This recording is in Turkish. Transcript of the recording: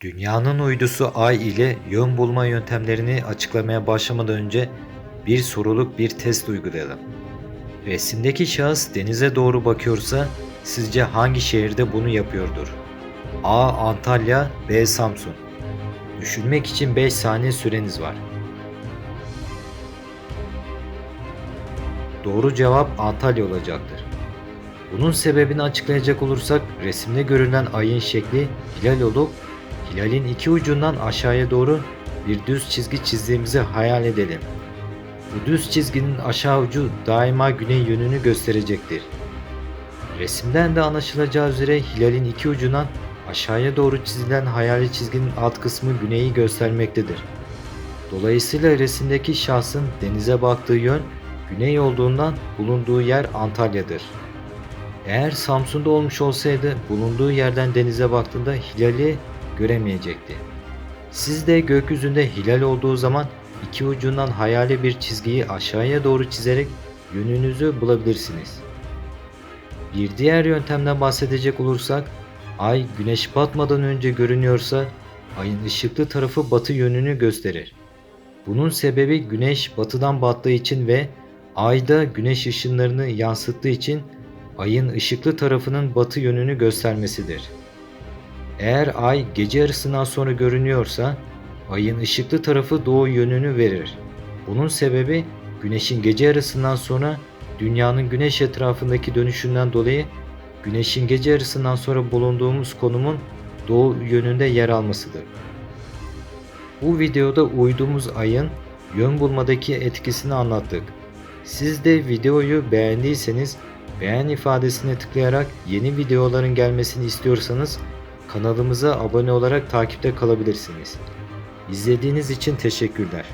Dünyanın uydusu Ay ile yön bulma yöntemlerini açıklamaya başlamadan önce bir soruluk bir test uygulayalım. Resimdeki şahıs denize doğru bakıyorsa sizce hangi şehirde bunu yapıyordur? A. Antalya B. Samsun Düşünmek için 5 saniye süreniz var. Doğru cevap Antalya olacaktır. Bunun sebebini açıklayacak olursak resimde görülen ayın şekli hilal olup hilalin iki ucundan aşağıya doğru bir düz çizgi çizdiğimizi hayal edelim. Bu düz çizginin aşağı ucu daima güney yönünü gösterecektir. Resimden de anlaşılacağı üzere hilalin iki ucundan aşağıya doğru çizilen hayali çizginin alt kısmı güneyi göstermektedir. Dolayısıyla resimdeki şahsın denize baktığı yön güney olduğundan bulunduğu yer Antalya'dır. Eğer Samsun'da olmuş olsaydı bulunduğu yerden denize baktığında hilali göremeyecekti. Siz de gökyüzünde hilal olduğu zaman iki ucundan hayali bir çizgiyi aşağıya doğru çizerek yönünüzü bulabilirsiniz. Bir diğer yöntemden bahsedecek olursak, ay güneş batmadan önce görünüyorsa ayın ışıklı tarafı batı yönünü gösterir. Bunun sebebi güneş batıdan battığı için ve ay da güneş ışınlarını yansıttığı için ayın ışıklı tarafının batı yönünü göstermesidir. Eğer ay gece yarısından sonra görünüyorsa ayın ışıklı tarafı doğu yönünü verir. Bunun sebebi güneşin gece yarısından sonra dünyanın güneş etrafındaki dönüşünden dolayı güneşin gece yarısından sonra bulunduğumuz konumun doğu yönünde yer almasıdır. Bu videoda uyduğumuz ayın yön bulmadaki etkisini anlattık. Siz de videoyu beğendiyseniz beğen ifadesine tıklayarak yeni videoların gelmesini istiyorsanız kanalımıza abone olarak takipte kalabilirsiniz. İzlediğiniz için teşekkürler.